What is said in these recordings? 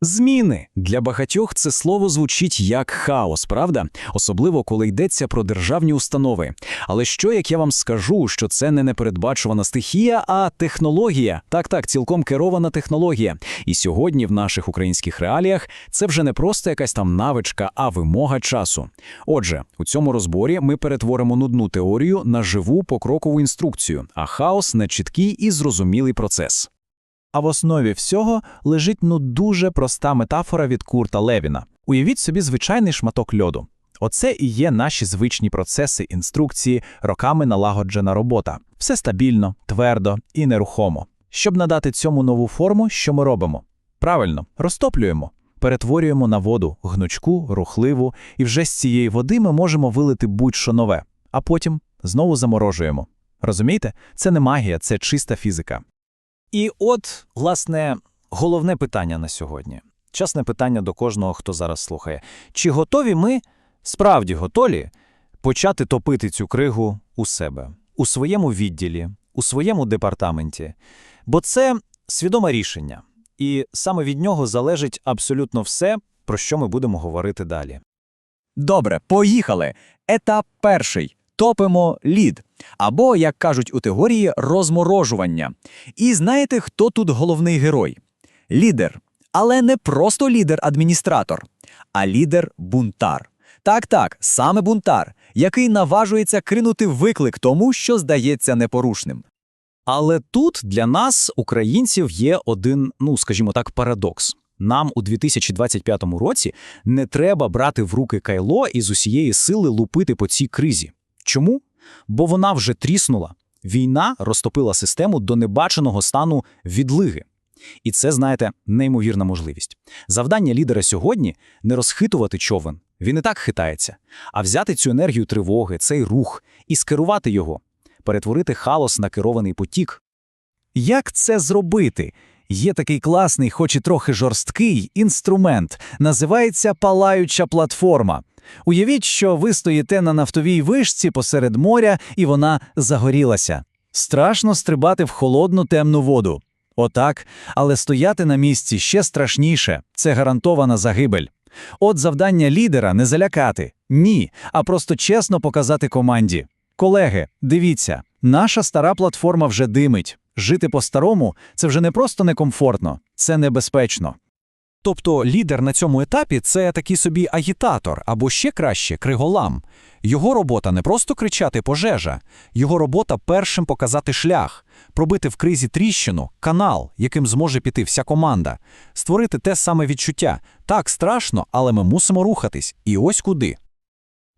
Зміни для багатьох це слово звучить як хаос, правда? Особливо коли йдеться про державні установи. Але що як я вам скажу, що це не непередбачувана стихія, а технологія? Так, так, цілком керована технологія. І сьогодні в наших українських реаліях це вже не просто якась там навичка, а вимога часу. Отже, у цьому розборі ми перетворимо нудну теорію на живу покрокову інструкцію, а хаос на чіткий і зрозумілий процес. А в основі всього лежить ну дуже проста метафора від Курта Левіна. Уявіть собі звичайний шматок льоду. Оце і є наші звичні процеси, інструкції, роками налагоджена робота. Все стабільно, твердо і нерухомо. Щоб надати цьому нову форму, що ми робимо? Правильно, розтоплюємо, перетворюємо на воду гнучку, рухливу, і вже з цієї води ми можемо вилити будь-що нове, а потім знову заморожуємо. Розумієте? Це не магія, це чиста фізика. І от, власне, головне питання на сьогодні. Часне питання до кожного, хто зараз слухає. Чи готові ми, справді готові, почати топити цю кригу у себе, у своєму відділі, у своєму департаменті? Бо це свідоме рішення, і саме від нього залежить абсолютно все, про що ми будемо говорити далі. Добре, поїхали. Етап перший. Топимо лід. Або, як кажуть у теорії, розморожування. І знаєте, хто тут головний герой? Лідер. Але не просто лідер-адміністратор, а лідер-бунтар. Так-так, саме бунтар, який наважується кринути виклик тому, що здається непорушним. Але тут для нас, українців, є один, ну скажімо так, парадокс. Нам у 2025 році не треба брати в руки кайло і з усієї сили лупити по цій кризі. Чому? Бо вона вже тріснула. Війна розтопила систему до небаченого стану відлиги. І це, знаєте, неймовірна можливість. Завдання лідера сьогодні не розхитувати човен, він і так хитається, а взяти цю енергію тривоги, цей рух і скерувати його, перетворити хаос на керований потік. Як це зробити? Є такий класний, хоч і трохи жорсткий інструмент, називається палаюча платформа. Уявіть, що ви стоїте на нафтовій вишці посеред моря, і вона загорілася. Страшно стрибати в холодну темну воду. Отак, але стояти на місці ще страшніше це гарантована загибель. От завдання лідера не залякати, ні, а просто чесно показати команді. Колеги, дивіться, наша стара платформа вже димить. Жити по-старому це вже не просто некомфортно, це небезпечно. Тобто лідер на цьому етапі це такий собі агітатор або ще краще криголам. Його робота не просто кричати пожежа, його робота першим показати шлях, пробити в кризі тріщину, канал, яким зможе піти вся команда, створити те саме відчуття. Так страшно, але ми мусимо рухатись. І ось куди.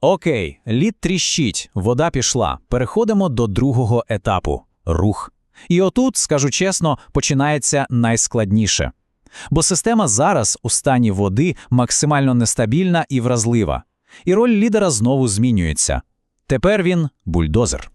Окей, лід тріщить, вода пішла. Переходимо до другого етапу рух. І отут, скажу чесно, починається найскладніше. Бо система зараз у стані води максимально нестабільна і вразлива. І роль лідера знову змінюється. Тепер він бульдозер.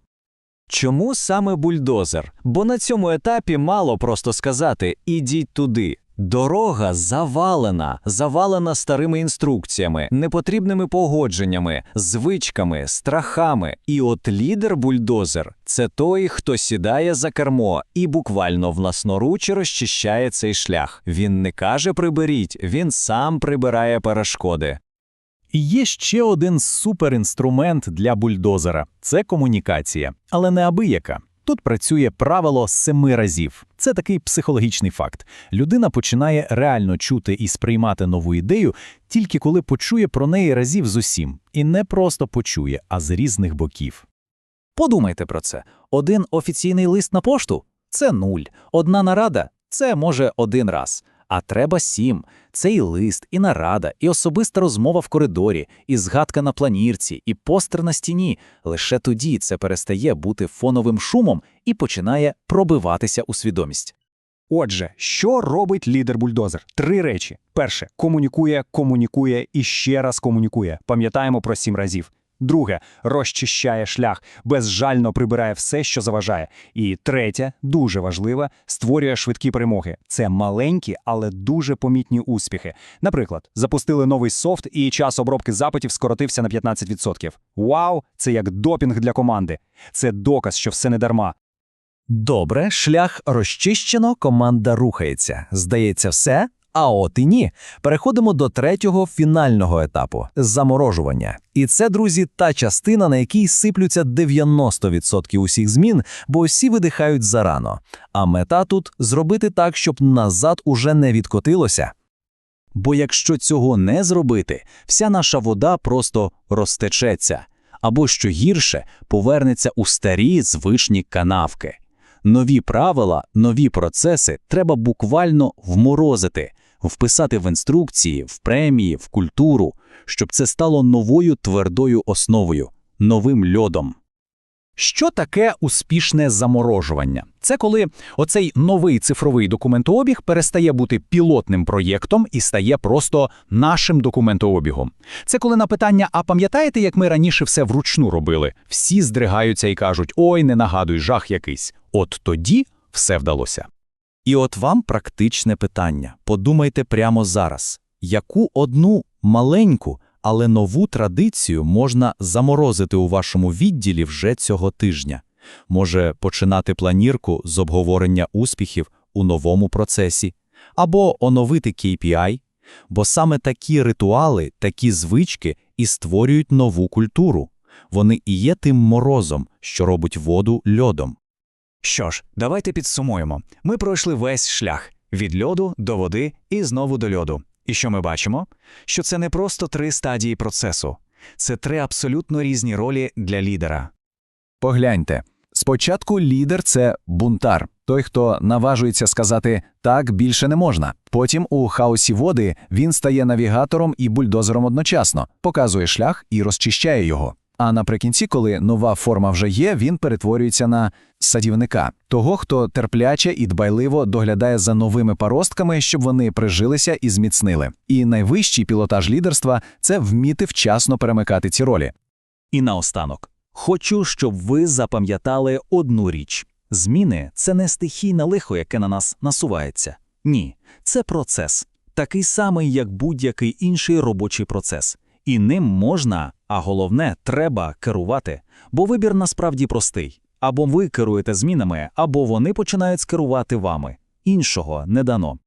Чому саме бульдозер? Бо на цьому етапі мало просто сказати «ідіть туди». Дорога завалена, завалена старими інструкціями, непотрібними погодженнями, звичками, страхами. І от лідер-бульдозер це той, хто сідає за кермо і буквально власноруч розчищає цей шлях. Він не каже приберіть, він сам прибирає перешкоди. І є ще один суперінструмент для бульдозера це комунікація, але не абияка. Тут працює правило семи разів. Це такий психологічний факт. Людина починає реально чути і сприймати нову ідею тільки коли почує про неї разів з усім. І не просто почує, а з різних боків. Подумайте про це. Один офіційний лист на пошту це нуль. Одна нарада це може один раз. А треба сім. Це і лист, і нарада, і особиста розмова в коридорі, і згадка на планірці, і постер на стіні. Лише тоді це перестає бути фоновим шумом і починає пробиватися у свідомість. Отже, що робить лідер-бульдозер? Три речі: перше комунікує, комунікує і ще раз комунікує. Пам'ятаємо про сім разів. Друге розчищає шлях, безжально прибирає все, що заважає. І третє, дуже важливе, створює швидкі перемоги. Це маленькі, але дуже помітні успіхи. Наприклад, запустили новий софт, і час обробки запитів скоротився на 15%. Вау, це як допінг для команди. Це доказ, що все не дарма. Добре, шлях розчищено, команда рухається. Здається, все, А от і ні. Переходимо до третього фінального етапу заморожування. І це, друзі, та частина, на якій сиплються 90% усіх змін, бо всі видихають зарано. А мета тут зробити так, щоб назад уже не відкотилося. Бо якщо цього не зробити, вся наша вода просто розтечеться, або, що гірше, повернеться у старі звичні канавки. Нові правила, нові процеси треба буквально вморозити, вписати в інструкції, в премії, в культуру, щоб це стало новою твердою основою, новим льодом. Що таке успішне заморожування? Це коли оцей новий цифровий документообіг перестає бути пілотним проєктом і стає просто нашим документообігом. Це коли на питання, а пам'ятаєте, як ми раніше все вручну робили? Всі здригаються і кажуть: ой, не нагадуй, жах якийсь. От тоді все вдалося. І от вам практичне питання. Подумайте прямо зараз, яку одну маленьку, але нову традицію можна заморозити у вашому відділі вже цього тижня? Може починати планірку з обговорення успіхів у новому процесі? Або оновити KPI? Бо саме такі ритуали, такі звички і створюють нову культуру. Вони і є тим морозом, що робить воду льодом. Що ж, давайте підсумуємо. Ми пройшли весь шлях від льоду до води і знову до льоду. І що ми бачимо? Що це не просто три стадії процесу, це три абсолютно різні ролі для лідера. Погляньте. Спочатку лідер це бунтар, той, хто наважується сказати так більше не можна. Потім у хаосі води він стає навігатором і бульдозером одночасно, показує шлях і розчищає його. А наприкінці, коли нова форма вже є, він перетворюється на садівника, того, хто терпляче і дбайливо доглядає за новими паростками, щоб вони прижилися і зміцнили. І найвищий пілотаж лідерства це вміти вчасно перемикати ці ролі. І наостанок. Хочу, щоб ви запам'ятали одну річ. Зміни – це не стихійне лихо, яке на нас насувається. Ні, це процес. Такий самий, як будь-який інший робочий процес. І ним можна, а головне, треба керувати. Бо вибір насправді простий. Або ви керуєте змінами, або вони починають керувати вами. Іншого не дано.